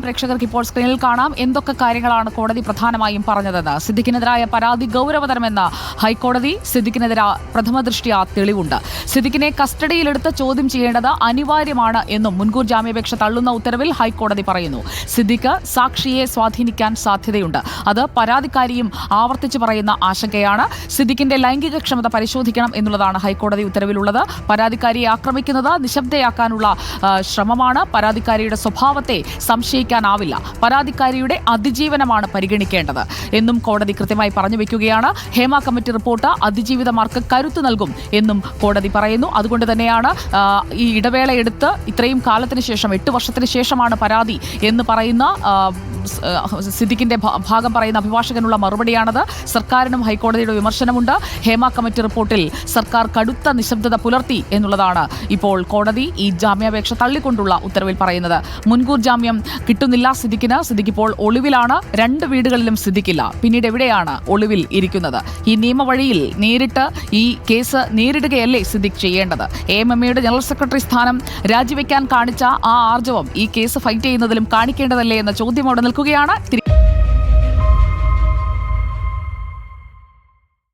പ്രേക്ഷകർക്ക് ഇപ്പോൾ സ്ക്രീനിൽ കാണാം. എന്തൊക്കെ കാര്യങ്ങളാണ് കോടതി പ്രധാനമായും പറഞ്ഞതെന്ന്. സിദ്ദിഖിനെതിരായ പരാതി ഗൗരവതരമെന്ന ഹൈക്കോടതി സിദ്ദിഖിനെതിരെ പ്രഥമ ദൃഷ്ടിയ തെളിവുണ്ട്. സിദ്ദിഖിനെ കസ്റ്റഡിയിലെടുത്ത് ചോദ്യം ചെയ്യേണ്ടത് അനിവാര്യമാണ് എന്നും മുൻകൂർ ജാമ്യാപേക്ഷ തള്ളുന്ന ഉത്തരവിൽ ഹൈക്കോടതി പറയുന്നു. സിദ്ദിഖ് സാക്ഷിയെ സ്വാധീനിക്കാൻ സാധ്യതയുണ്ട്. അത് പരാതിക്കാരിയും ആവർത്തിച്ചു പറയുന്ന ആശങ്കയാണ്. സിദ്ദിഖിന്റെ ലൈംഗിക ക്ഷമത പരിശോധിക്കണം എന്നുള്ളതാണ് ഹൈക്കോടതി ഉത്തരവിലുള്ളത്. പരാതിക്കാരിയെ ആക്രമിക്കുന്നത് നിശബ്ദയാക്കാനുള്ള ശ്രമമാണ്. പരാതിക്കാരിയുടെ സ്വഭാവത്തെ സംശയിക്കാനാവില്ല പരാതിക്കാരിയുടെ അതിജീവനമാണ് പരിഗണിക്കേണ്ടത്. എന്നും കോടതി കൃത്യമായി പറഞ്ഞു വെക്കുകയാണ്. ഹേമ കമ്മിറ്റി റിപ്പോർട്ട് അതിജീവിതമാർക്ക് കരുത്ത് നൽകും എന്നും കോടതി പറയുന്നു. അതുകൊണ്ട് തന്നെയാണ് ഈ ഇടവേള എടുത്ത് ഇത്രയും കാലത്തിന് ശേഷം എട്ട് വർഷത്തിന് ശേഷമാണ് പരാതി എന്ന് പറയുന്ന സിദ്ദിഖിന്റെ ഭാഗം പറയുന്ന അഭിഭാഷകനുള്ള മറുപടിയാണത്. സർക്കാരിനും ഹൈക്കോടതിയുടെ വിമർശനമുണ്ട്. ഹേമ കമ്മിറ്റി റിപ്പോർട്ടിൽ സർക്കാർ കടുത്ത നിശബ്ദത പുലർത്തി എന്നുള്ളതാണ് ഇപ്പോൾ കോടതി ഈ ജാമ്യാപേക്ഷ തള്ളിക്കൊണ്ടുള്ള ഉത്തരവിൽ പറയുന്നത്. മുൻകൂർ ജാമ്യം കിട്ടുന്നില്ല സിദ്ദിഖിന്. സിദ്ദിഖ് ഇപ്പോൾ ഒളിവിലാണ്. രണ്ട് വീടുകളിലും സിദ്ദിഖില്ല. പിന്നീട് എവിടെയാണ് ഒളിവിൽ ഇരിക്കുന്നത്? ഈ നിയമവഴിയിൽ നേരിട്ട് ഈ കേസ് നേരിടുകയല്ലേ സിദ്ദിഖ് ചെയ്യേണ്ടത്? എ എം എം എയുടെ ജനറൽ സെക്രട്ടറി സ്ഥാനം രാജിവെക്കാൻ കാണിച്ച ആ ആർജവം ഈ കേസ് ഫൈറ്റ് ചെയ്യുന്നതിലും കാണിക്കേണ്ടതല്ലേ എന്ന ചോദ്യം അവിടെ നിൽക്കുകയാണ്.